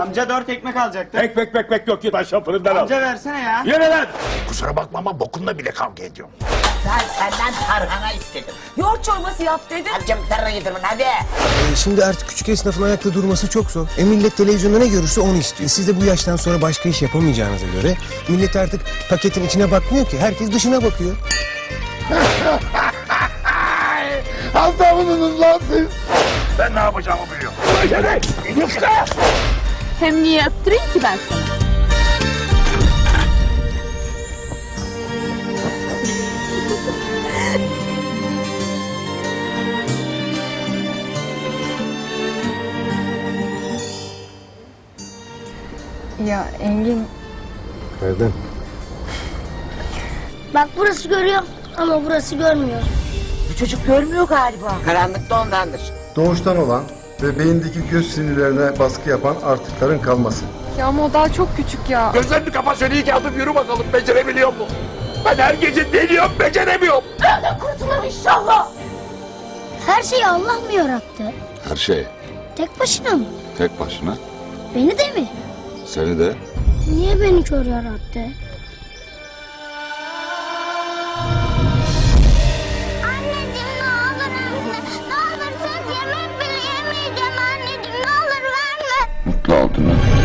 Amca dört ekmek alacaktı. Ekmek ekmek yok git aşağı fırından al. Amca versene ya. Yürü lan. Kusura bakma ama bokunla bile kavga ediyorum. Ben senden tarhana istedim. Yoğurt çorbası yap dedim. Amcam tarhana getirme hadi. E, Şimdi artık küçük esnafın ayakta durması çok zor. E millet televizyonda ne görürse onu istiyor. Siz de bu yaştan sonra başka iş yapamayacağınıza göre millet artık paketin içine bakmıyor ki. Herkes dışına bakıyor. Hasta mısınız lan siz? Ben ne yapacağımı biliyorum. Acele! Yufka! Hem niye öptüreyim ki ben sana? Ya Engin Erdem. Bak burası görüyor ama burası görmüyor. Bu çocuk görmüyor galiba. Karanlıkta ondandır. Doğuştan olan ve beyindeki göz sinirlerine baskı yapan artıkların kalması. ya ama o daha çok küçük ya. Gözlerini kapa şöyle iki adım yürü bakalım becerebiliyor mu? Ben her gece deliyorum beceremiyorum. Kurtulur inşallah. Her şeyi Allah mı yarattı? Her şey Tek başına mı? tek başına. Beni de mi? Seni de Niye beni kör yarattı? involved in.